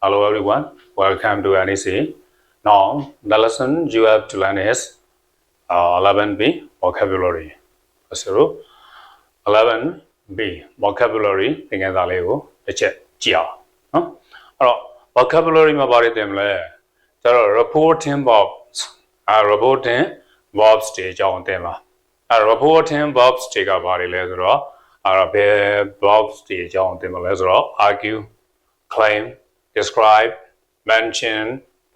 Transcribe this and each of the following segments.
Hello everyone, welcome to NEC. Now, the lesson you have to learn is uh, 11B vocabulary. So, 11B vocabulary သင်ခန်းစာလေးကိုတစ်ချက်ကြည့်အောင်နော်အဲ့တော့ vocabulary မှာပါတယ်တင်မလဲကျတော့ reporting verbs အဲ reporting verbs တွေအကြောင်းတင်ပါအဲ reporting verbs တွေကဘာတွေလဲဆိုတော့အဲ့တော့ဘယ် verbs တွေအကြောင်းတင်မလဲဆိုတော့ argue claim describe mention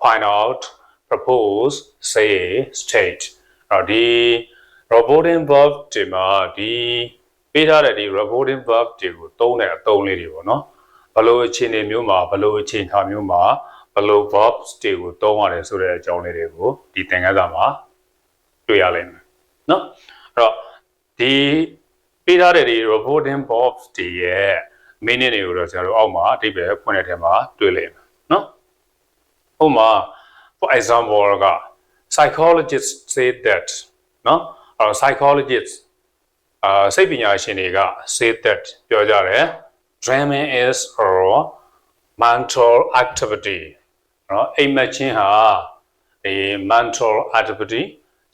point out propose say state အဲ့တော့ဒီ reporting verb တွေမှာဒီပေးထားတဲ့ဒီ reporting verb တွေကိုသုံးတဲ့အသုံးလေးတွေပေါ့နော်ဘယ်လိုအခြေအနေမျိုးမှာဘယ်လိုအချိန်အခါမျိုးမှာဘယ်လို verbs တွေကိုသုံးရတယ်ဆိုတဲ့အကြောင်းလေးတွေကိုဒီသင်ခန်းစာမှာတွေ့ရလိမ့်မယ်နော်အဲ့တော့ဒီပေးထားတဲ့ဒီ reporting verbs တွေရဲ့ meaning တွေကိုတော့ဆရာတို့အောက်မှာအဓိပ္ပာယ်ဖွင့်တဲ့ထဲမှာတွေ့လိမ့်မယ်နော်ဥပမာ for example က psychologists say that နော်အဲ့တော့ psychologists အာစိတ်ပညာရှင်တွေက say that ပြောကြတယ် dreaming is a mental activity နော်အိမ်မက်ချင်းဟာဒီ mental activity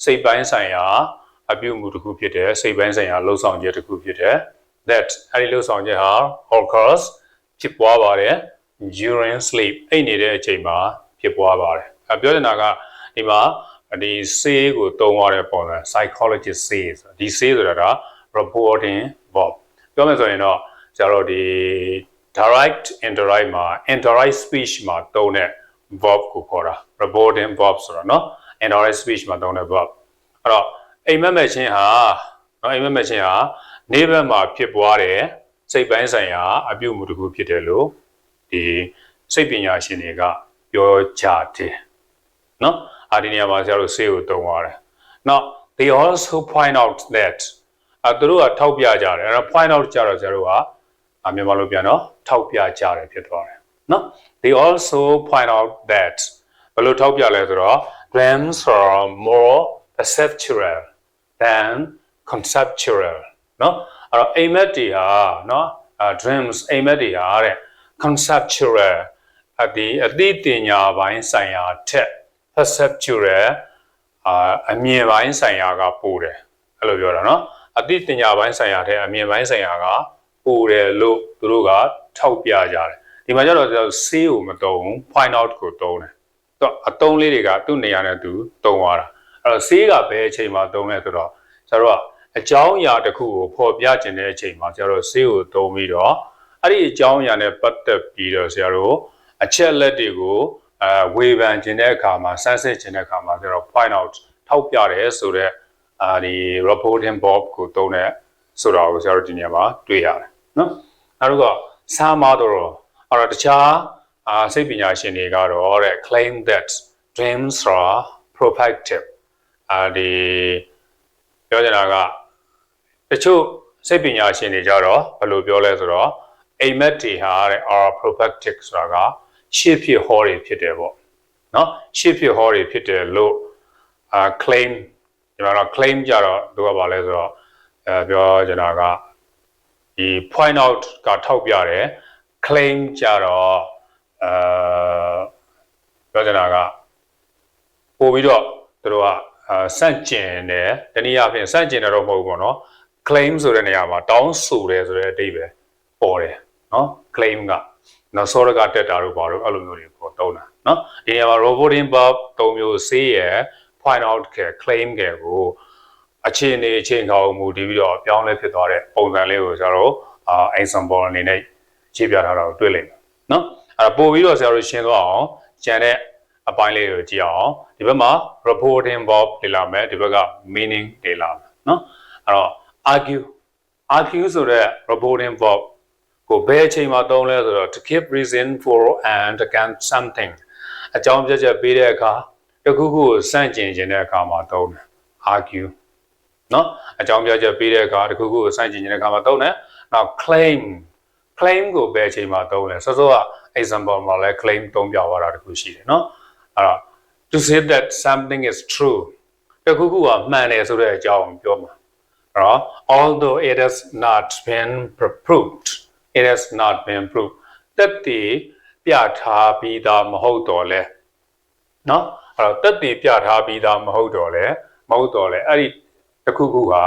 စိတ်ပိုင်းဆိုင်ရာအပြုအမူတစ်ခုဖြစ်တယ်စိတ်ပိုင်းဆိုင်ရာလှုပ်ဆောင်ချက်တစ်ခုဖြစ်တယ် that အဲဒီလှုပ်ဆောင်ချက်ဟာ occurs ဖြစ်ပွားပါတယ် during sleep အိပ်နေတဲ့အချိန်မှာဖြစ်ပွားပါတယ်အပြောနေတာကဒီမှာဒီ say ကိုသုံးရတဲ့ပုံစံ psychologist say ဆိုဒီ say ဆိုတာက reporting verb ပြောမယ်ဆိုရင်တော့ကျတော့ဒီ direct indirect မှာ indirect speech မှာသုံးတဲ့ verb ကိုခေါ်တာ reporting verb ဆိုတာเนาะ indirect speech မှာသုံးတဲ့ verb အဲ့တော့အိမ်မက်မဲ့ချင်းဟာเนาะအိမ်မက်မဲ့ချင်းဟာ နေဘက်မှာဖြစ်ပွားတဲ့စိတ်ပိုင်းဆိုင်ရာအပြုအမူတစ်ခုဖြစ်တယ်လို့ဒီစိတ်ပညာရှင်တွေကပြောကြတယ်เนาะအာဒီနေရာမှာဆရာတို့ဆေးကိုသုံးရတယ် now they also point out that အဲသူတို့ကထောက်ပြကြတယ်အဲ့တော့ point out ကြတော့ဆရာတို့ကအမြန်မာလိုပြန်တော့ထောက်ပြကြတယ်ဖြစ်သွားတယ်เนาะ they also point out that ဘယ်လိုထောက်ပြလဲဆိုတော့ dreams are more perceptual than conceptual နော်အဲ့တော့အိမ်မက်တွေဟာနော် dreams အိမ်မက်တွေဟာတဲ့ conceptual အဒီအသိတင်ညာပိုင်းဆိုင်ရာထက် perceptual အာအမြင်ပိုင်းဆိုင်ရာကပိုတယ်အဲ့လိုပြောတာနော်အသိတင်ညာပိုင်းဆိုင်ရာထက်အမြင်ပိုင်းဆိုင်ရာကပိုတယ်လို့သူတို့ကထောက်ပြကြတယ်ဒီမှာကျတော့ဆေးကိုမတုံး point out ကိုတုံးတယ်သူအတုံးလေးတွေကသူ့နေရာနဲ့သူတုံးသွားတာအဲ့တော့ဆေးကဘယ်အချိန်မှာတုံးလဲဆိုတော့ကျတော့ အကြောင်းအရာတစ်ခုကိုဖော်ပြခြင်းတဲ့အချိန်မှာကျတော့ see ကိုတုံးပြီးတော့အဲ့ဒီအကြောင်းအရာနဲ့ပတ်သက်ပြီးတော့ဆရာတို့အချက်လက်တွေကိုအဲဝေဖန်ခြင်းတဲ့အခါမှာစမ်းစစ်ခြင်းတဲ့အခါမှာကျတော့ point out ထောက်ပြတယ်ဆိုတော့အာဒီ reporting bob ကိုတုံးတဲ့ဆိုတာကိုဆရာတို့ဒီနေရာမှာတွေ့ရတယ်နော်နောက်တော့စာမတော်အဲ့တော့တခြားအာစိတ်ပညာရှင်တွေကတော့တဲ့ claim that dreams are proactive အာဒီပြောချင်တာက တချို့စိတ်ပညာရှင်တွေကြတော့ဘယ်လိုပြောလဲဆိုတော့အိမ်မက်တွေဟာတဲ့ are proactive ဆိုတာကရှေ့ဖြစ်ဟောတွေဖြစ်တယ်ပေါ့နော်ရှေ့ဖြစ်ဟောတွေဖြစ်တယ်လို့အာ claim ဒီမှာတော့ claim ကြတော့သူကဘာလဲဆိုတော့အဲပြောချင်တာကဒီ point out ကထောက်ပြတယ် claim ကြတော့အဲပြောချင်တာကပို့ပြီးတော့သူတို့ကအာစန့်ကျင်တယ်တနည်းအားဖြင့်စန့်ကျင်တယ်တော့မဟုတ်ဘူးပေါ့နော် claim ဆိုတဲ့နေရာမှာတောင်းဆိုတယ်ဆိုတဲ့အဓိပ္ပာယ်ပေါ်တယ်နော် claim ကနော် sorry ကတက်တာတို့ဘာလို့အဲ့လိုမျိုးတွေပေါ်တုံးတာနော်ဒီနေရာမှာ roboting verb သုံးမျိုး say ရယ် point out က claim ကကိုအခြေအနေအချိန်ခါကိုမူတည်ပြီးတော့ပြောင်းလဲဖြစ်သွားတဲ့ပုံစံလေးကိုကျွန်တော်တို့အာ example အနေနဲ့ခြေပြထားတာကိုတွေ့လိမ့်မယ်နော်အဲ့ဒါပို့ပြီးတော့ဆရာတို့ရှင်းသွားအောင်ကျန်တဲ့အပိုင်းလေးကိုကြည့်အောင်ဒီဘက်မှာ reporting verb လေ့လာမယ်ဒီဘက်က meaning လေ့လာမယ်နော်အဲ့တော့ argue argue ဆိုတဲ့ reporting verb ကိုဘယ်အချိန်မှာသုံးလဲဆိုတော့ to give reason for and against something အကြောင်းပြချက်ပေးတဲ့အခါတခုခုကိုစန့်ကျင်ခြင်းတဲ့အခါမှာသုံးတယ် argue နော်အကြောင်းပြချက်ပေးတဲ့အခါတခုခုကိုစန့်ကျင်ခြင်းတဲ့အခါမှာသုံးတယ်နောက် claim claim ကိုဘယ်အချိန်မှာသုံးလဲစောစောက example မှာလဲ claim သုံးပြသွားတာတခုရှိတယ်နော်အဲ့တော့ to say that something is true တခုခုကမှန်တယ်ဆိုတဲ့အကြောင်းကိုပြောမှာအဲ့ တော့ although it has not been proved it has not been proved တက်တည်ပြထားပြီးသားမဟုတ်တော့လဲနော်အဲ့တော့တက်တည်ပြထားပြီးသားမဟုတ်တော့လဲမဟုတ်တော့လဲအဲ့ဒီတစ်ခုခုဟာ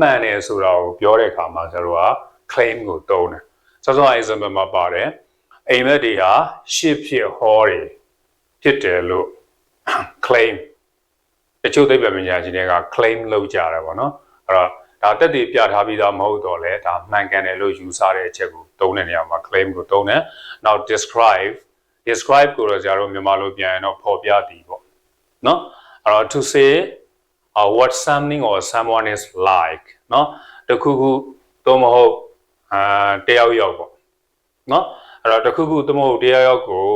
မှန်တယ်ဆိုတာကိုပြောတဲ့အခါမှာကျွန်တော်က claim ကိုသုံးတယ်စောစော example မှာပါတယ်အိမ်မက်တွေဟာရှစ်ဖြစ်ဟောတယ်ဖြစ်တယ်လို့ claim တချို့သိပ္ပံပညာရှင်တွေက claim လုပ်ကြတယ်ပေါ့နော်အဲ့တော့ ဒါတက်တည်ပြထားပြီးသားမဟုတ်တော့လဲဒါမှန်ကန်တယ်လို့ယူဆတဲ့အချက်ကိုသုံးတဲ့နေရာမှာ claim ကိုသုံးတယ်နောက် describe describe ကိုတော့ကျွန်တော်တို့မြန်မာလိုပြန်ရင်တော့ဖော်ပြသည်ပေါ့နော်အဲ့တော့ to say uh, what something or someone is like နော်တခုခုသို့မဟုတ်အာတယောက်ယောက်ပေါ့နော်အဲ့တော့တခုခုသို့မဟုတ်တယောက်ယောက်ကို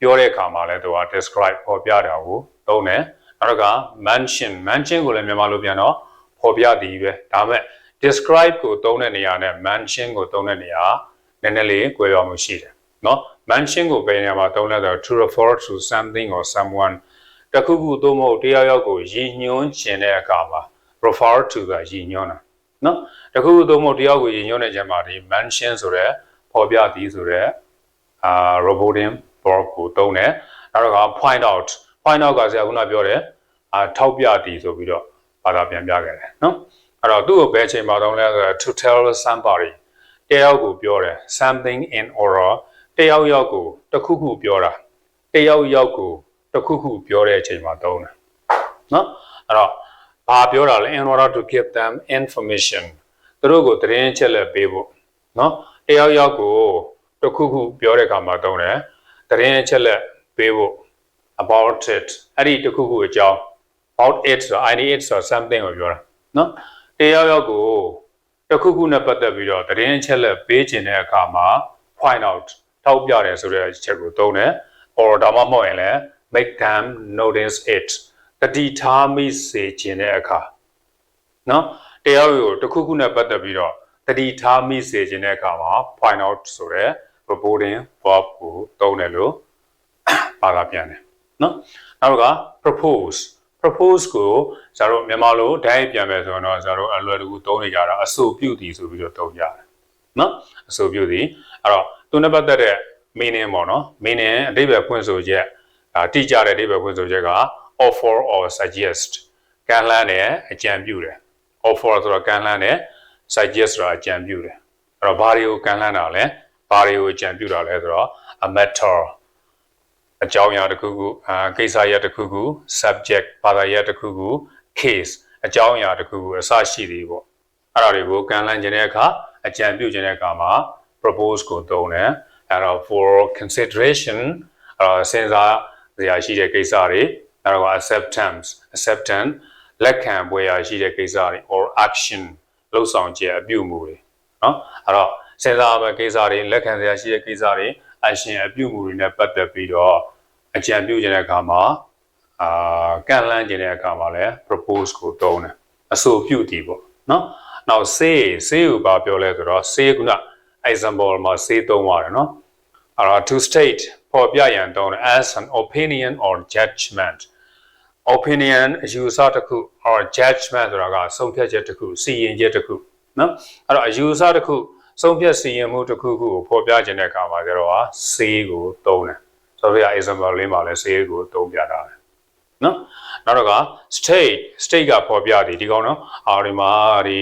ပြောတဲ့အခါမှာလဲသူက describe ဖော်ပြတာကိုသုံးတယ်နောက်က mention mention ကိုလည်းမြန်မာလိုပြန်တော့ ဖော်ပြသည်ပဲဒါပေမဲ့ describe ကိုသုံးတဲ့နေရာနဲ့ mention ကိုသုံးတဲ့နေရာနည်းနည်းလေးကွဲပြားမှုရှိတယ်နော် mention ကိုဘယ်နေရာမှာသုံးလဲဆိုတော့ to refer to something or someone တခုခုသို့မဟုတ်တယောက်ယောက်ကိုရည်ညွှန်းခြင်းတဲ့အခါမှာ refer to ကရည်ညွှန်းတာနော်တခုခုသို့မဟုတ်တယောက်ကိုရည်ညွှန်းတဲ့ခြင်းမှာဒီ mention ဆိုတဲ့ပေါ်ပြသည်ဆိုတဲ့အာ roboting verb ကိုသုံးတယ်နောက်တော့ point out point out ကဆရာခုနပြောတယ်အာထောက်ပြသည်ဆိုပြီးတော့ ဘာသာပြန်ပြခဲ့တယ်နော်အဲ့တော့သူ့ကိုဘယ်အချိန်မှာသုံးလဲဆိုတော့ to tell somebody တယောက်ကိုပြောတယ် something in order တယောက်ယောက်ကိုတခုခုပြောတာတယောက်ယောက်ကိုတခုခုပြောတဲ့အချိန်မှာသုံးတယ်နော်အဲ့တော့ဘာပြောတာလဲ in order to give them information သူတို့ကိုသတင်းချက်လက်ပေးဖို့နော်တယောက်ယောက်ကိုတခုခုပြောတဲ့အခါမှာသုံးတယ်သတင်းချက်လက်ပေးဖို့ about it အဲ့ဒီတခုခုအကြောင်း about it ဆို I need it ဆို something ကိုပြောတာနော်တယောက်ယောက်ကိုတခုခုနဲ့ပတ်သက်ပြီးတော့သတင်းချက်လက်ပေးခြင်းတဲ့အခါမှာ point out ထောက်ပြတယ်ဆိုတဲ့အချက်ကိုသုံးတယ် or ဒါမှမဟုတ်ရင်လည်း make them notice it တတိထားမိစေခြင်းတဲ့အခါနော်တရားကိုတစ်ခုခုနဲ့ပတ်သက်ပြီးတော့တတိထားမိစေခြင်းတဲ့အခါမှာ point out ဆိုတဲ့ reporting verb ကိုသုံးတယ်လို့ပါတာပြန်တယ်နော်နောက်က propose propose ကိုဇာတို့မြန်မာလိုဓာတ်ပြန်မယ်ဆိုတော့ဇာတို့အလွယ်တကူသုံးနေကြတာအဆိုပြုသည်ဆိုပြီးတော့သုံးကြတယ်နော်အဆိုပြုသည်အဲ့တော့သူနဲ့ပတ်သက်တဲ့ meaning ပေါ့နော် meaning အဓိပ္ပာယ်ဖွင့်ဆိုချက်ဒါတိကျတဲ့အဓိပ္ပာယ်ဖွင့်ဆိုချက်က offer or suggest ကမ်းလှမ်းတယ်အကြံပြုတယ် offer ဆိုတော့ကမ်းလှမ်းတယ် suggest ဆိုတာအကြံပြုတယ်အဲ့တော့ဘာတွေကိုကမ်းလှမ်းတာလဲဘာတွေကိုအကြံပြုတာလဲဆိုတော့ a matter အကြောင်းအရာတစ်ခုခုအာကိစ္စရပ်တစ်ခုခု subject ဘာသာရပ်တစ်ခုခု case အကြောင်းအရာတစ်ခုခုအစရှိသည်ပေါ့အဲ့ဒါတွေကိုကမ်းလှမ်းခြင်းတဲ့အခါအကြံပြုခြင်းတဲ့အခါမှာ propose ကိုသုံးတယ်အဲ့တော့ for consideration အဲ့စဉ်းစားစရာရှိတဲ့ကိစ္စတွေအဲ့တော့ acceptance acceptance လက်ခံပွဲရရှိတဲ့ကိစ္စတွေ or action လှုပ်ဆောင်ချက်အပြုအမူတွေနော်အဲ့တော့စဉ်းစားမယ့်ကိစ္စတွေလက်ခံစရာရှိတဲ့ကိစ္စတွေ action အပြုအမူတွေနဲ့ပတ်သက်ပြီးတော့အကြံပြုခြင်းတဲ့အခါမှာအာကန့်လန့်ခြင်းတဲ့အခါမှာလည်း propose ကိုသုံးတယ်အဆိုပြုတည်ပေါ့နော်နောက် say say ကိုဘာပြောလဲဆိုတော့ say က example မှာ say သုံးရတယ်နော်အဲ့တော့ to state ပေါ်ပြရန်သုံးတယ် as an opinion or judgment opinion အယူအဆတစ်ခု or judgment ဆိုတာကဆုံးဖြတ်ချက်တစ်ခုစီရင်ချက်တစ်ခုနော်အဲ့တော့အယူအဆတစ်ခု ဆုံးဖြတ်စီရင်မှုတစ်ခုခုကိုဖော်ပြခြင်းတဲ့အခါမှာကျတော့ say ကိုသုံးတယ်ဆိုတော့ example လေးမှာလည်း say ကိုသုံးပြတာတယ်နော်နောက်တော့က state state ကဖော်ပြသည်ဒီကောင်နော်အော်ဒီမှာဒီ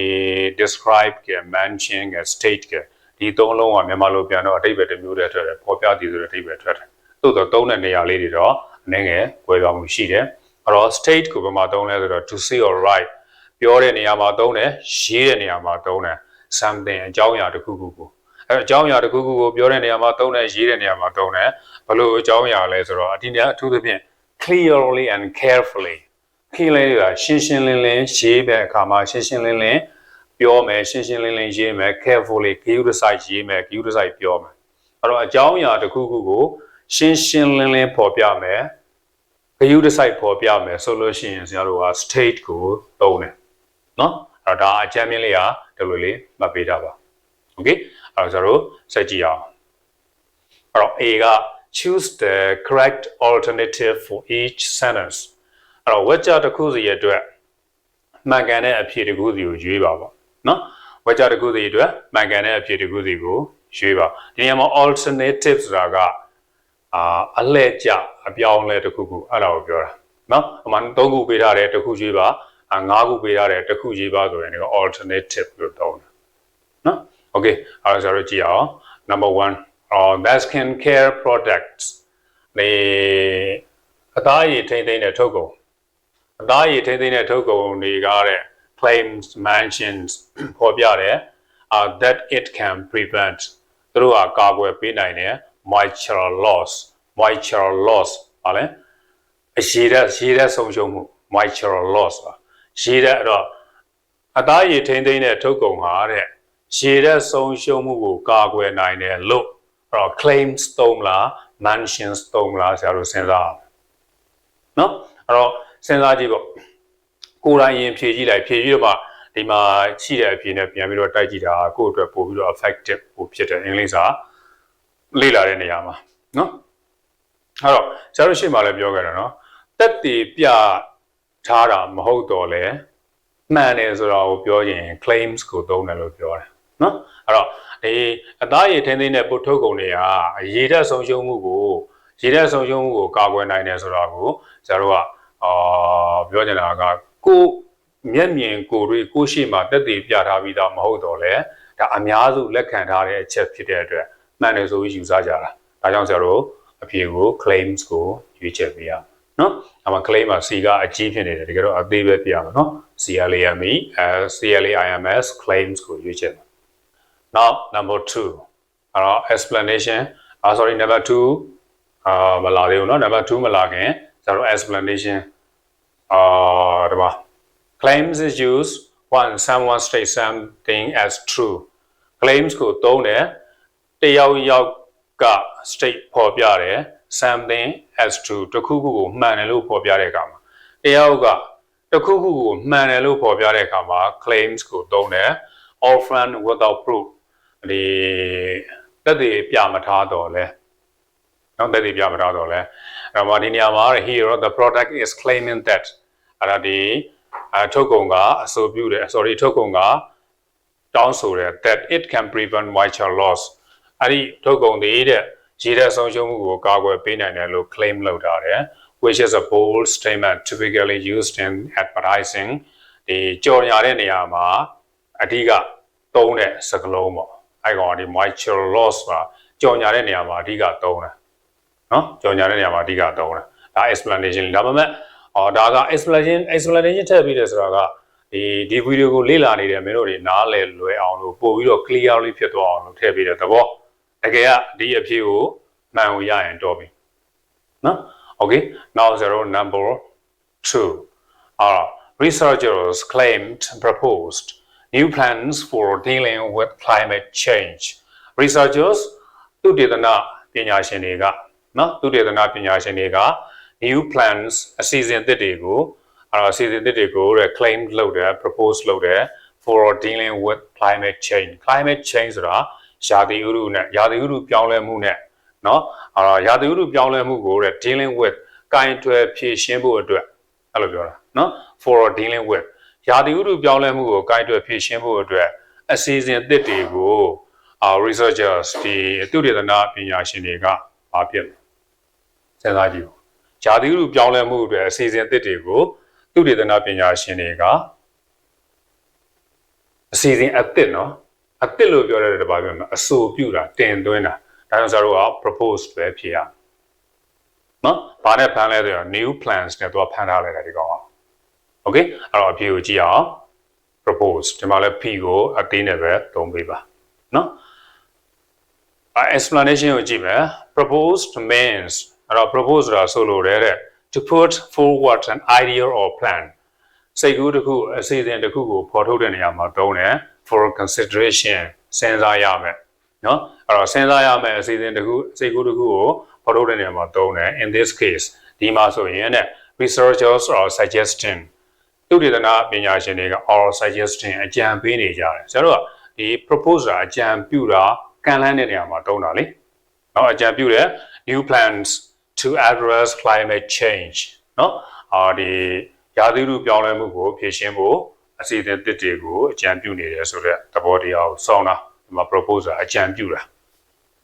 describe က mention က state ကဒီသုံးလုံးကမြန်မာလိုပြန်တော့အတိတ်ပဲတစ်မျိုးတည်းထွက်တယ်ဖော်ပြသည်ဆိုတဲ့အတိတ်ပဲထွက်တယ်သို့တော့သုံးတဲ့နေရာလေးတွေတော့အနေငယ်ဝယ်ပြောင်းမှုရှိတယ်အဲ့တော့ state ကိုဘယ်မှာသုံးလဲဆိုတော့ to say or write ပြောတဲ့နေရာမှာသုံးတယ်ရေးတဲ့နေရာမှာသုံးတယ် something အကြောင်းအရာတစ်ခုခုကိုအဲအကြောင်းအရာတစ်ခုခုကိုပြောတဲ့နေရာမှာသုံးတယ်ရေးတဲ့နေရာမှာသုံးတယ်ဘလို့အကြောင်းအရာလဲဆိုတော့အတိအကျအထူးသဖြင့် clearly and carefully clearly ကရှင်းရှင်းလင်းလင်းရေးတဲ့အခါမှာရှင်းရှင်းလင်းလင်းပြောမယ်ရှင်းရှင်းလင်းလင်းရေးမယ် carefully ဂရုတစိုက်ရေးမယ်ဂရုတစိုက်ပြောမယ်အဲ့တော့အကြောင်းအရာတစ်ခုခုကိုရှင်းရှင်းလင်းလင်းဖော်ပြမယ်ဂရုတစိုက်ဖော်ပြမယ်ဆိုလို့ရှိရင်ဆရာတို့က state ကိုသုံးတယ်နော် အဲ့တော့ဒါအကြမ်းမြင့်လေးဟာဒီလိုလေးမှတ်ပေးတာပါ okay အဲ့တော့ကျွန်တော်တို့ဆက်ကြည့်အောင်အဲ့တော့ A က choose the correct alternative for each sentence အဲ့တော့ဝက်ကြတစ်ခုစီရဲ့အတွက်မှန်ကန်တဲ့အဖြေတစ်ခုစီကိုရွေးပါပေါ့နော်ဝက်ကြတစ်ခုစီအတွက်မှန်ကန်တဲ့အဖြေတစ်ခုစီကိုရွေးပါဒီနေရာမှာ alternative ဆိုတာကအာအလှည့်ကျအပြောင်းလဲတစ်ခုခုအဲ့ဒါကိုပြောတာနော်အမှန်၃ခုပေးထားတယ်တစ်ခုရွေးပါ အာ၅ခုပေးထားတယ်တစ်ခုရွေးပါဆိုရင်ဒီက alternative လို့တောင်းတယ်နော် okay အဲ့ဒါဆိုတော့ကြည့်အောင် number 1 uh, that skin care products ဒီအသားရည်ထိမ့်သိမ့်တဲ့ထုတ်ကုန်အသားရည်ထိမ့်သိမ့်တဲ့ထုတ်ကုန်တွေကတဲ့ claims mentions ပေါ်ပြတယ် uh, that it can prevent သူတို့ကကာကွယ်ပေးနိုင်တယ် moisture loss moisture loss ဗာလဲအရှိတဲ့ရှိတဲ့ဆုံးရှုံးမှု moisture loss ပါ ရှိတဲ့အဲ့တော့အသားရည်ထိမ့်သိမ့်တဲ့ထုတ်ကုန်ဟာတဲ့ရှိတဲ့ဆုံးရှုံးမှုကိုကာကွယ်နိုင်တယ်လို့အဲ့တော့ claims သုံးလား mentions သုံးလားဆရာတို့စဉ်းစားအောင်နော်အဲ့တော့စဉ်းစားကြည့်ပေါ့ကိုယ်တိုင်ရင်ဖြည့်ကြည့်လိုက်ဖြည့်ကြည့်တော့မှဒီမှာရှိတဲ့အဖြေနဲ့ပြန်ပြီးတော့တိုက်ကြည့်တာကိုယ့်အတွက်ပို့ပြီးတော့ effective ပို့ဖြစ်တယ်အင်္ဂလိပ်စာလေ့လာတဲ့နေရာမှာနော်အဲ့တော့ဆရာတို့ရှေ့မှာလည်းပြောခဲ့တာနော်တက်တည်ပြ ထားတာမဟုတ်တော့လဲမှန်တယ်ဆိုတာကိုပြောရင် claims ကိုသုံးတယ်လို့ပြောတယ်နော်အဲ့တော့ဒီအသားရည်ထင်းထင်းနဲ့ပုတ်ထုတ်ကုန်တွေကရေဓာတ်ဆုံးရှုံးမှုကိုရေဓာတ်ဆုံးရှုံးမှုကိုကာကွယ်နိုင်တယ်ဆိုတာကိုဆရာတို့ကအာပြောချင်တာကကိုမျက်မြင်ကိုယ်တွေကိုရှိမှတက်တည်ပြထားပြီးသားမဟုတ်တော့လဲဒါအများစုလက်ခံထားတဲ့အချက်ဖြစ်တဲ့အတွက်မှန်တယ်ဆိုပြီးယူဆကြတာဒါကြောင့်ဆရာတို့အဖြေကို claims ကိုရွေးချယ်ပေးရ နော်အမှ claim မှာ C ကအကြီးဖြစ်နေတယ်တကယ်တော့အသေးပဲပြရမှာနော် CLAME CLAIMS claims ကိုရွေးချယ်မှာ now number 2အဲ့တော့ explanation ah sorry number 2အာမလာသေးဘူးเนาะ number 2မလာခင်ကျတော့ explanation အာဒီမှာ claims is used when someone states something as true claims ကိုသုံးတယ်တယောက်ယောက်က state ပေါ်ပြတယ် something as true တခုခုကိုမှန်တယ်လို့ပေါ်ပြတဲ့အခါမှာတယောက်ကတခုခုကိုမှန်တယ်လို့ပေါ်ပြတဲ့အခါမှာ claims ကိုသုံးတယ် often without proof ဒီတက်တည်ပြမထားတော့လဲနော်တက်တည်ပြမထားတော့လဲအဲ့တော့ဒီနေရာမှာ here the product is claiming that အဲ့ဒါဒီအထုတ်ကုန်ကအဆိုပြုတယ် sorry ထုတ်ကုန်ကတောင်းဆိုတယ် that it can prevent moisture loss အဲ့ဒီထုတ်ကုန်တွေတဲ့ ရေဓာတ်ဆုံးရှုံးမှုကိုကာကွယ်ပေးနိုင်တယ်လို့ claim လုပ်ထားတယ် which is a bold statement typically used in advertising ဒီကြော်ညာတဲ့နေရာမှာအဓိကသုံးတဲ့စကားလုံးပေါ့အဲ့ကောင်ဒီ moisture loss ပါကြော်ညာတဲ့နေရာမှာအဓိကသုံးတယ်နော်ကြော်ညာတဲ့နေရာမှာအဓိကသုံးတယ်ဒါ explanation ဒါပေမဲ့အော်ဒါက explanation explanation ထည့်ပြီးတယ်ဆိုတာကဒီဒီဗီဒီယိုကိုလေ့လာနေတဲ့မင်းတို့တွေနားလည်လွယ်အောင်လို့ပို့ပြီးတော့ clearly ဖြစ်သွားအောင်လို့ထည့်ပြီးတဲ့သဘော တကယ်ကဒီအဖြေကိုမှန်ကိုရရင်တော့ပြီနော် okay now zero number 2 uh, researchers claimed proposed new plans for dealing with climate change researchers သူတေသနပညာရှင်တွေကနော်သူတေသနပညာရှင်တွေက new plans အစီအစဉ်သစ်တွေကိုအဲ့တော့အစီအစဉ်သစ်တွေကိုတဲ့ claim လုပ်တယ် propose လုပ်တယ် for dealing with climate change climate change ဆိုတာ ရာသီဥတုနဲ့ရာသီဥတုပြောင်းလဲမှုနဲ့เนาะအဲ့တော့ရာသီဥတုပြောင်းလဲမှုကိုတဲ့ dealing with ကင်တွယ်ဖြေရှင်းဖို့အတွက်အဲ့လိုပြောတာเนาะ for dealing with ရာသီဥတုပြောင်းလဲမှုကိုကင်တွယ်ဖြေရှင်းဖို့အတွက်အစီအစဉ်သစ်တွေကို our researchers ဒီသုတေသနပညာရှင်တွေကမဖြစ်စဉ်းစားကြည့်။ဂျာတိဥပြောင်းလဲမှုအတွက်အစီအစဉ်အသစ်တွေကိုသုတေသနပညာရှင်တွေကအစီအစဉ်အသစ်နော် အသစ်လို့ပြောရတဲ့တပါးပြောမှာအဆိုပြုတာတင်သွင်းတာဒါကြောင့်ဆိုတော့ propose ပဲဖြစ်ရနော်ဘာနဲ့ဖန်လဲဆိုတော့ new plans နဲ့တော့ဖန်ထားလိုက်တာဒီကောင်အောင် okay အဲ့တော့အဖြေကိုကြည့်အောင် propose ဒီမှာလဲ p ကိုအသေးနဲ့ပဲသုံးပေးပါနော် explanation ကိုကြည့်မယ် proposed means အဲ့တော့ propose ဆိုတာဆိုလိုတဲ့ to put forward an idea or plan စိတ်ကူးတစ်ခုအစီအစဉ်တစ်ခုကိုဖော်ထုတ်တဲ့နေရာမှာသုံးတယ် for consideration စဉ်းစားရမယ်เนาะအဲ့တော့စဉ်းစားရမယ်အစီအစဉ်တစ်ခုစိတ်ကူးတစ်ခုကိုဖော်ထုတ်တဲ့နေရာမှာသုံးတယ် in this case ဒီမှာဆိုရင်တဲ့ researchers are suggesting သုတေသနပညာရှင်တွေက are suggesting အကြံပေးနေကြတယ်ဆိုတော့ဒီ proposer အကြံပြုတာကန်လန်းတဲ့နေရာမှာတုံးတာလေ။နော်အကြံပြုတဲ့ new plans to address climate change နော်အာဒီရာသီဥတုပြောင်းလဲမှုကိုဖြေရှင်းဖို့ အစီအစဉ်တစ်တွေကိုအကြံပြုနေတယ်ဆိုတော့သဘောတရားကိုစောင်းတာဒီမှာ proposer အကြံပြုတာ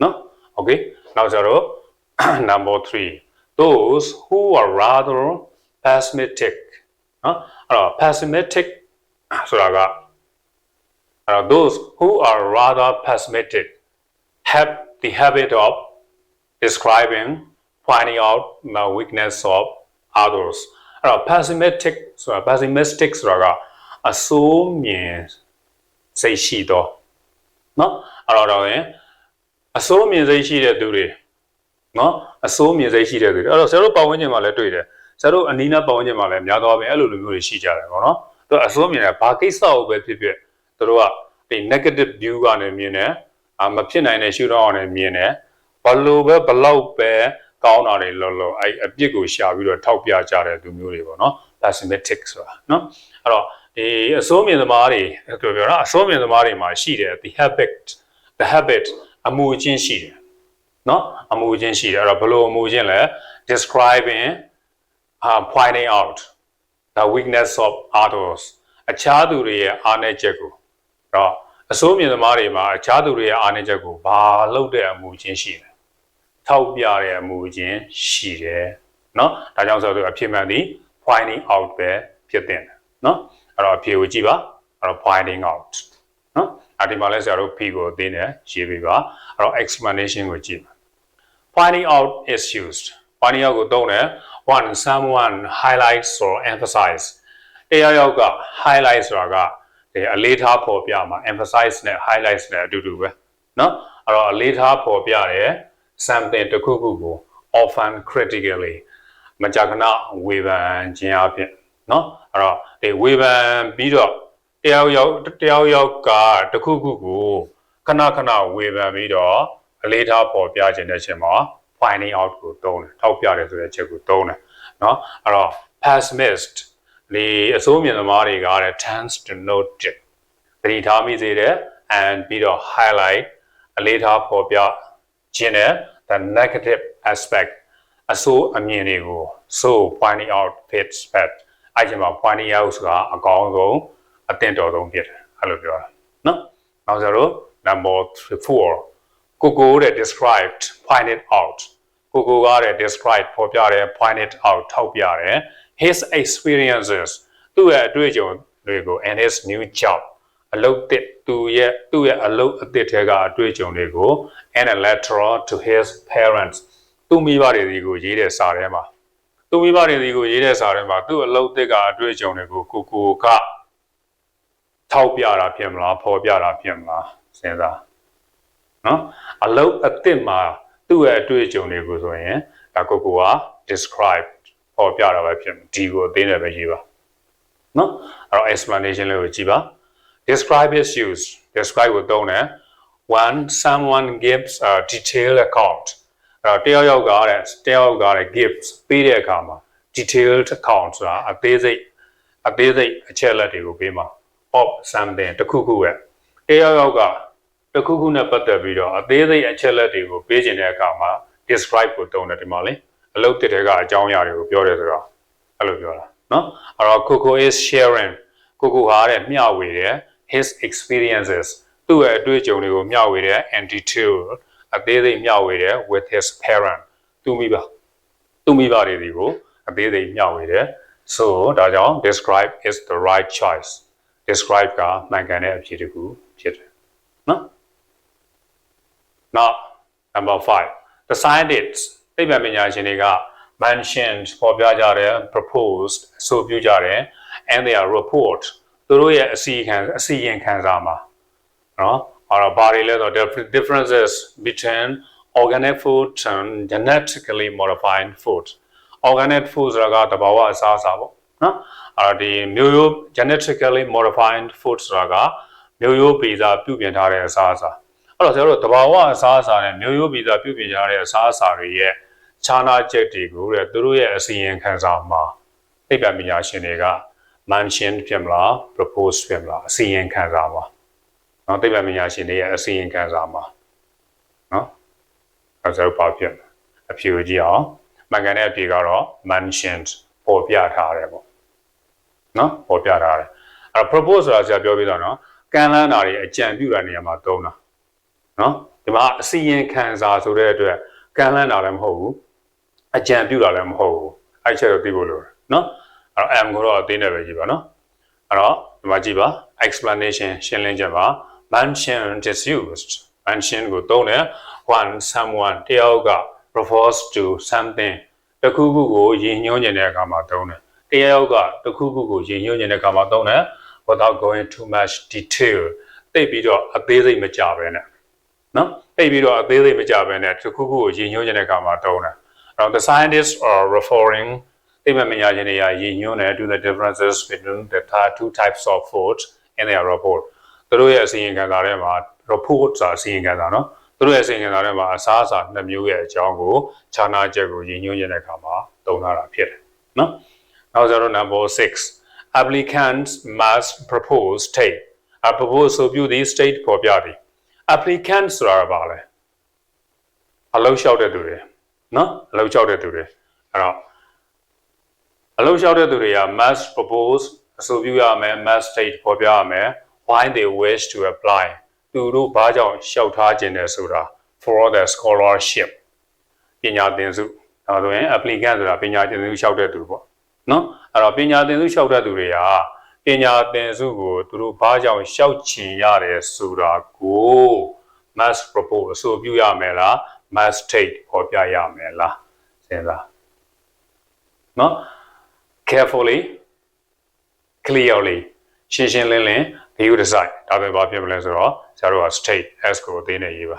နော် okay နောက်ကြတော့ number 3 those who are rather pessimistic နော်အဲ့တော့ pessimistic ဆိုတာကအဲ့တော့ those who are rather pessimistic have the habit of describing finding out the weakness of others အဲ့တော့ pessimistic ဆိုတာ pessimistic ဆိုတာက အစိုးမြင်စိတ်ရှိသောနော်အဲ့တော့ရင်အစိုးမြင်စိတ်ရှိတဲ့သူတွေနော်အစိုးမြင်စိတ်ရှိတဲ့သူတွေအဲ့တော့ဆရာတို့ပတ်ဝန်းကျင်မှာလည်းတွေ့တယ်ဆရာတို့အနီးနားပတ်ဝန်းကျင်မှာလည်းများသောအားဖြင့်အဲ့လိုလူမျိုးတွေရှိကြတယ်ပေါ့နော်သူအစိုးမြင်တယ်ဘာကိစ္စကိုပဲဖြစ်ဖြစ်သူတို့ကဒီ negative view ကနေမြင်တယ်အာမဖြစ်နိုင်တဲ့ရှုထောင့်ကနေမြင်တယ်ဘလို့ပဲဘလောက်ပဲကောင်းတာတွေလောလောအဲ့အပြစ်ကိုရှာပြီးတော့ထောက်ပြကြတဲ့သူမျိုးတွေပေါ့နော် pessimistic ဆိုတာနော်အဲ့တော့ ဒီအစိုးမြင်သမားတွေပြောပြောနော်အစိုးမြင်သမားတွေမှာရှိတယ် the habit the habit အမူအကျင့်ရှိတယ်နော်အမူအကျင့်ရှိတယ်အဲ့တော့ဘယ်လိုအမူအကျင့်လဲ describing uh pointing out the weakness of others အခြားသူတွေရဲ့အားနည်းချက်ကိုတော့အစိုးမြင်သမားတွေမှာအခြားသူတွေရဲ့အားနည်းချက်ကိုဘာလို့တဲ့အမူအကျင့်ရှိတယ်ထောက်ပြတဲ့အမူအကျင့်ရှိတယ်နော်ဒါကြောင့်ဆိုတော့အဖြစ်မှန်သည် pointing out ပဲဖြစ်တဲ့နော် အဲ့တော့အဖြေကိုကြည့်ပါအဲ့တော့ pointing out เนาะအဒီမှာလဲဆရာတို့ P ကိုအသေးနဲ့ရေးပေးပါအဲ့တော့ explanation ကိုကြည့်ပါ pointing out is used pointing out ကိုသုံးတယ် one someone highlights or emphasize တရားရောက်က highlight ဆိုတာကဒီအလေးထားဖော်ပြမှာ emphasize နဲ့ highlights နဲ့အတူတူပဲเนาะအဲ့တော့အလေးထားဖော်ပြတယ် something တစ်ခုခုကို often critically မကြာခဏဝေဖန်ခြင်းအဖြစ်เนาะ အဲ့တော့ဒီဝေဖန်ပြီးတော့တရားရောက်တရားရောက်ကတစ်ခုခုကိုခဏခဏဝေဖန်ပြီးတော့အလေးထားပေါ်ပြခြင်းတဲ့ချင်းမှာ finding out ကိုသုံးတယ်ထောက်ပြတယ်ဆိုတဲ့ချက်ကိုသုံးတယ်เนาะအဲ့တော့ pessimist ဒီအစိုးမြင်သမားတွေကတဲ့ tends to note it သတိထားမိစေတယ် and ပြီးတော့ highlight အလေးထားပေါ်ပြခြင်းတဲ့ the negative aspect အဆိုးအမြင်တွေကို so finding out fits bad အဲ့ဒီမှာ finding out ဆိုတာအကောင်းဆုံးအသင့်တော်ဆုံးဖြစ်တယ်အဲ့လိုပြောတာနော်နောက်ဆိုတော့ number 4ကိုကိုတဲ့ described find it out ကိုကိုကတဲ့ describe ဖော်ပြတယ် find it out ထောက်ပြတယ် his experiences သူ့ရဲ့အတွေ့အကြုံတွေကို and his new job အလုပ်တစ်သူရဲ့သူ့ရဲ့အလုပ်အသစ်ထဲကအတွေ့အကြုံတွေကို and a letter to his parents သူ့မိဘတွေဒီကိုရေးတဲ့စာထဲမှာ သူ့မိဘတွေဒီကိုရေးတဲ့စာထဲမှာသူ့အလုပ်သစ်ကအတွေ့အကြုံတွေကိုကိုကိုကထောက်ပြတာဖြစ်မလားဖော်ပြတာဖြစ်မလားစဉ်းစားနော်အလုပ်အသစ်မှာသူ့ရဲ့အတွေ့အကြုံတွေကိုဆိုရင်ဒါကိုကိုက describe ဖော်ပြတာပဲဖြစ်ဒီကိုအသေးနဲ့ပဲရေးပါနော်အဲ့တော့ explanation လေးကိုကြည့်ပါ describe is used describe ကိုသုံးတယ် one someone gives a detailed account အဲ့ တော့တယောက်ယောက်ကတဲ့တယောက်ယောက်ကတဲ့ gives ပေးတဲ့အခါမှာ detailed account ဆိုတာအသေးစိတ်အသေးစိတ်အချက်လက်တွေကိုပေးမှာ of something တစ်ခုခုပဲတယောက်ယောက်ကတစ်ခုခုနဲ့ပတ်သက်ပြီးတော့အသေးစိတ်အချက်လက်တွေကိုပေးခြင်းတဲ့အခါမှာ describe ကိုသုံးတယ်ဒီမှာလေအလုပ်တစ်တဲကအကြောင်းအရာတွေကိုပြောတယ်ဆိုတော့အဲ့လိုပြောတာနော်အဲ့တော့ Coco is sharing Coco ဟာတဲ့မျှဝေတယ် his experiences သူ့ရဲ့အတွေ့အကြုံတွေကိုမျှဝေတယ် and detail အသေးစိတ်မျှဝေတယ် with his parent သူမိဘသူမိဘတွေဒီကိုအသေးစိတ်မျှဝေတယ် so ဒါကြောင့် describe is the right choice describe ကမှန်ကန်တဲ့အဖြေတစ်ခုဖြစ်တယ်နော် now number 5 the scientists သိပ္ပံပညာရှင်တွေက mentioned ပေါ်ပြကြတယ် proposed အဆိုပြုကြတယ် and their report သူတို့ရဲ့အစီအခံအစီရင်ခံစာမှာနော် အဲ့တော့ဘာတွေလဲဆိုတော့ differences between organic food and genetically modified food organic food ဆိုတာကတဘာဝအစားအစာပေါ့နော်အဲ့တော့ဒီမျိုးရိုး genetically modified food ဆိုတာကမျိုးရိုးဗီဇပြုပြင်ထားတဲ့အစားအစာအဲ့တော့ဆရာတို့တဘာဝအစားအစာနဲ့မျိုးရိုးဗီဇပြုပြင်ထားတဲ့အစားအစာတွေရဲ့ခြားနာချက်တွေကိုတဲ့သူတို့ရဲ့အစီရင်ခံစာမှာသိပ္ပံပညာရှင်တွေက mention ဖြစ်မလား propose ဖြစ်မလားအစီရင်ခံစာမှာ နော်သိပ္ပံပညာရှင်တွေရဲ့အစီရင်ခံစာမှာနော်အဲဒါပါဖြစ်အဖြေကိုကြည့်အောင်မှန်ကန်တဲ့အဖြေကတော့ mentioned ပေါ်ပြထားတယ်ပေါ့နော်ပေါ်ပြထားတယ်အဲ propose ဆိုတာဆရာပြောပြီးတော့နော်ကမ်းလှမ်းတာတွေအကြံပြုတာနေရာမှာသုံးတာနော်ဒီမှာအစီရင်ခံစာဆိုတဲ့အတွက်ကကမ်းလှမ်းတာလည်းမဟုတ်ဘူးအကြံပြုတာလည်းမဟုတ်ဘူးအဲ့ချက်တော့သိဖို့လိုတယ်နော်အဲ့တော့ am ကိုတော့အသေးနဲ့ပဲကြည့်ပါနော်အဲ့တော့ဒီမှာကြည့်ပါ explanation ရှင်းလင်းချက်ပါ mention is used mention ကိုသုံးတယ် when someone တယောက်က refers to something တစ်ခုခုကိုရည်ညွှန်းနေတဲ့အခါမှာသုံးတယ်တယောက်ကတစ်ခုခုကိုရည်ညွှန်းနေတဲ့အခါမှာသုံးတယ် without going too much detail သိပ်ပြီးတော့အသေးစိတ်မကြပဲနဲ့နော်သိပ်ပြီးတော့အသေးစိတ်မကြပဲနဲ့တစ်ခုခုကိုရည်ညွှန်းနေတဲ့အခါမှာသုံးတယ်အဲ့တော့ the scientists are referring သိပ္ပံပညာရှင်တွေကရည်ညွှန်းတယ် to the differences between the two types of food in their report သူတို့ရဲ့အစီရင်ခံစာထဲမှာ report ဆိုတာအစီရင်ခံစာနော်သူတို့ရဲ့အစီရင်ခံစာထဲမှာအစားအစာနှစ်မျိုးရဲ့အကြောင်းကိုခြားနာချက်ကိုရည်ညွှန်းရတဲ့အခါမှာသုံးထားတာဖြစ်တယ်နော်နောက်ကျတော့ number 6 applicants must propose state a propose ဆိုပြုသည့် state ပေါ်ပြသည် applicants ဆိုတာကဘာလဲအလုပ်လျှောက်တဲ့သူတွေနော်အလုပ်လျှောက်တဲ့သူတွေအဲ့တော့အလုပ်လျှောက်တဲ့သူတွေက must propose အဆိုပြုရမယ် must state ပေါ်ပြရမယ် why they wish to apply သူတို့ဘာကြောင့်လျှောက်ထားခြင်းလဲဆိုတာ for the scholarship ပညာသင်စုဒါဆိုရင် applicant ဆိုတာပညာသင်စုလျှောက်တဲ့သူပေါ့နော်အဲ့တော့ပညာသင်စုလျှောက်တဲ့သူတွေကပညာသင်စုကိုသူတို့ဘာကြောင့်လျှောက်ချင်ရတယ်ဆိုတာကို must propose အဆိုပြုရမယ်လား must state ပေါ်ပြရမယ်လားစဉ်းစားနော် carefully clearly ရှင်းရှင်းလင်းလင်း view design ဒါပဲဘာဖြစ်မလဲဆိုတော့ဆရာတို့က state s ကိုအသေးနဲ့ရေးပါ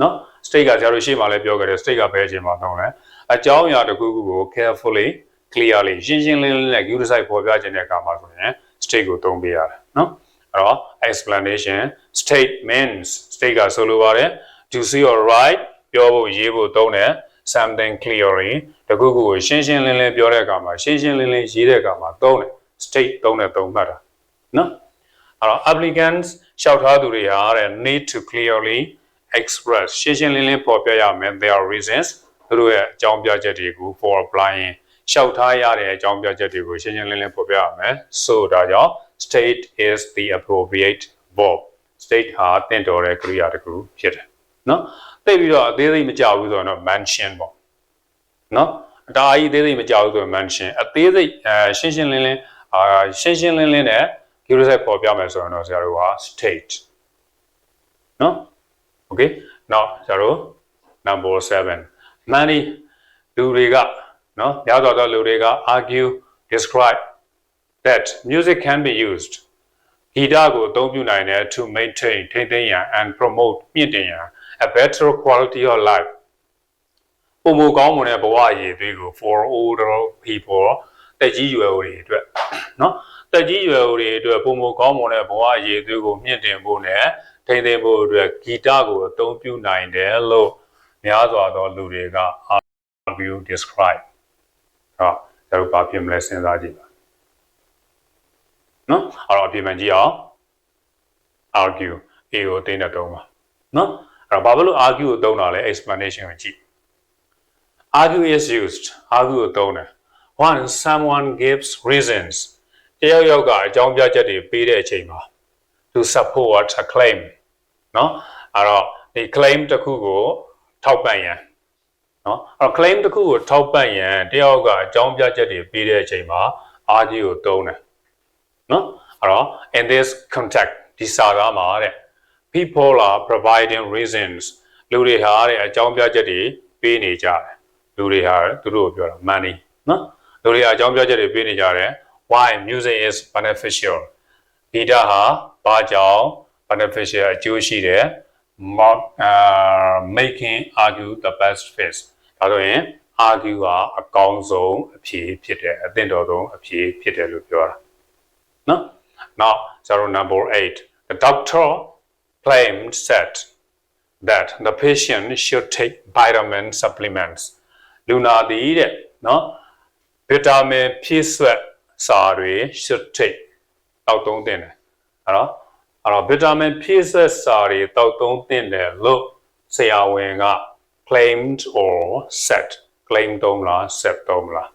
နော် state ကဆရာတို့ရှေ့မှာလည်းပြောခဲ့တယ် state ကဘယ်အချိန်မှာသုံးလဲအကြောင်းအရာတစ်ခုခုကို carefully clearly ရှင်းရှင်းလင်းလင်းနဲ့ view design ပေါ်ပြခြင်းတဲ့အခါမှာဆိုရင် state ကိုသုံးပေးရတယ်နော်အဲ့တော့ explanation statements state ကဆိုလိုပါတယ် to see or write ပြောဖို့ရေးဖို့သုံးတယ် something clearly တခုခုကိုရှင်းရှင်းလင်းလင်းပြောတဲ့အခါမှာရှင်းရှင်းလင်းလင်းရေးတဲ့အခါမှာသုံးတယ် state သုံးတယ်သုံးမှတ်တာနော် အဲ့တော့ applicants လျှောက်ထားသူတွေဟာတဲ့ need to clearly express ရှင်းရှင်းလင်းလင်းပေါ်ပြရမယ် their reasons သူတို့ရဲ့အကြောင်းပြချက်တွေကို for applying လျှောက်ထားရတဲ့အကြောင်းပြချက်တွေကိုရှင်းရှင်းလင်းလင်းပေါ်ပြရမယ် so ဒါကြောင့် state is the appropriate verb state ဟာတင့်တော်တဲ့ကရိယာတစ်ခုဖြစ်တယ်နော်သိပြီးတော့အသေးစိတ်မကြဘူးဆိုတော့ mention ပေါ့နော်အတားကြီးအသေးစိတ်မကြဘူးဆိုတော့ mention အသေးစိတ်အဲရှင်းရှင်းလင်းလင်းအာရှင်းရှင်းလင်းလင်းနဲ့ curious ပေါ်ပြမယ်ဆိုရင်တော့ဆရာတို့က state နော် okay now ဆရာတို့ number 7 money လူတွေကနော်များစွာသောလူတွေက argue describe that music can be used ဂီတကိုအသုံးပြုနိုင်တယ် to maintain ထိန်းသိမ်းရန် and promote မြင့်တင်ရန် a better quality of life ပုံမကောင်းမွန်တဲ့ဘဝရည်သွေးကို for older people တက်ကြီးရွယ်အိုတွေအတွက်နော် တက်ကြီးရွယ်အိုတွေအတွက်ပုံမကောင်းမွန်တဲ့ဘဝရည်သွေးကိုမြင့်တင်ဖို့နဲ့ထိန်းသိမ်းဖို့အတွက်ဂီတကိုအသုံးပြုနိုင်တယ်လို့များစွာသောလူတွေက argue describe ဟောကျွန်တော်ဘာဖြစ်မလဲစဉ်းစားကြည့်ပါနော်အဲ့တော့အပြင်မှကြည့်အောင် argue a ကိုအသိနဲ့တုံးပါနော်အဲ့တော့ဘာလို့ argue ကိုတုံးတာလဲ explanation ကိုကြည့် argue is used argue ကိုတုံးတယ် when someone gives reasons တ ယောက်ယောက်ကအကြောင်းပြချက်တွေပေးတဲ့အချိန်မှာ to support a claim နော်အဲ့တော့ဒီ claim တစ်ခုကိုထောက်ပံ့ရန်နော်အဲ့တော့ claim တစ်ခုကိုထောက်ပံ့ရန်တယောက်ကအကြောင်းပြချက်တွေပေးတဲ့အချိန်မှာ argue ကိုတုံးတယ်နော်အဲ့တော့ in this context ဒီစာသားမှာတဲ့ people are providing reasons လူတွေဟာတဲ့အကြောင်းပြချက်တွေပေးနေကြတယ်လူတွေဟာသူတို့ကိုပြောတာ money နော်လူတွေအကြောင်းပြချက်တွေပေးနေကြတယ် why music is beneficial ဂီတဟာဘာကြောင့် beneficial အကျိုးရှိတယ် uh, making argue the best fit ဒါဆိုရင် argue ကအကောင်းဆုံးအဖြေဖြစ်တယ်အသင့်တော်ဆုံးအဖြေဖြစ်တယ်လို့ပြောတာနော် now zero number 8 the doctor claimed said that the patient should take vitamin supplements လူနာသည်တဲ့နော်ဗီတာမင်ဖြည့်စွက် စာတွေ should take တောက်သုံးသင့်တယ်အဲ့တော့အဲ့တော့ဗီတာမင်ဖြည့်စွက်စာတွေတောက်သုံးသင့်တယ်လို့ဆရာဝန်က claimed or said claim သုံးလား said သုံးလား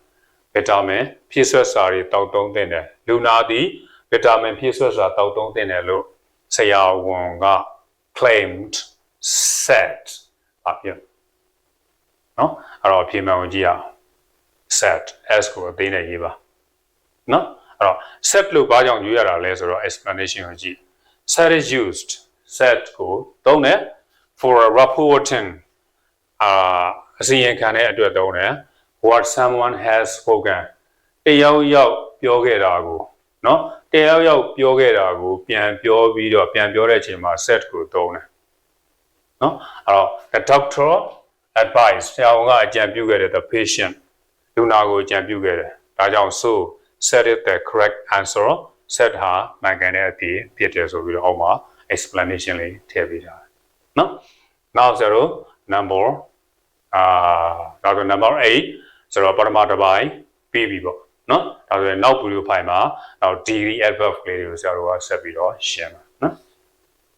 ဗီတာမင်ဖြည့်စွက်စာတွေတောက်သုံးသင့်တယ်လူနာသည်ဗီတာမင်ဖြည့်စွက်စာတောက်သုံးသင့်တယ်လို့ဆရာဝန်က claimed said အပြည့်နော်အဲ့တော့အဖြေမှန်ကိုကြည့်ရအောင် set s ကိုအသေးနဲ့ရေးပါ နော်အဲ့တော့ set လို့ဘာကြောင့်ယူရတာလဲဆိုတော့ explanation ကိုကြည့် set is used set ကိုသုံးတယ် for a reporting အာအစီရင်ခံတဲ့အတွက်သုံးတယ် what someone has spoken တယောက်ယောက်ပြောခဲ့တာကိုနော်တယောက်ယောက်ပြောခဲ့တာကို ပြန်ပြောပြီးတော့ပြန်ပြောတဲ့အချိန်မှာ set ကိုသုံးတယ်နော်အဲ့တော့ the doctor advice ဆရာဝန်ကအကြံပြုခဲ့တဲ့ the patient လူနာကိုအကြံပြုခဲ့တယ်ဒါကြောင့် so set it the correct answer set ဟာမှန်ကန်တဲ့အဖြေဖြစ်တယ်ဆိုပြီးတော့အောက်မှာ explanation လေးထည့်ပေးထားတယ်နော် now zero number အာဒါဆို number 8ဆိုတော့ပထမတစ်ပိုင်းပြီးပြီပေါ့နော်ဒါဆိုရင်နောက် video file မှာနောက် degree adverb ကလေးတွေကိုဆရာတို့ကဆက်ပြီးတော့ရှင်းပါ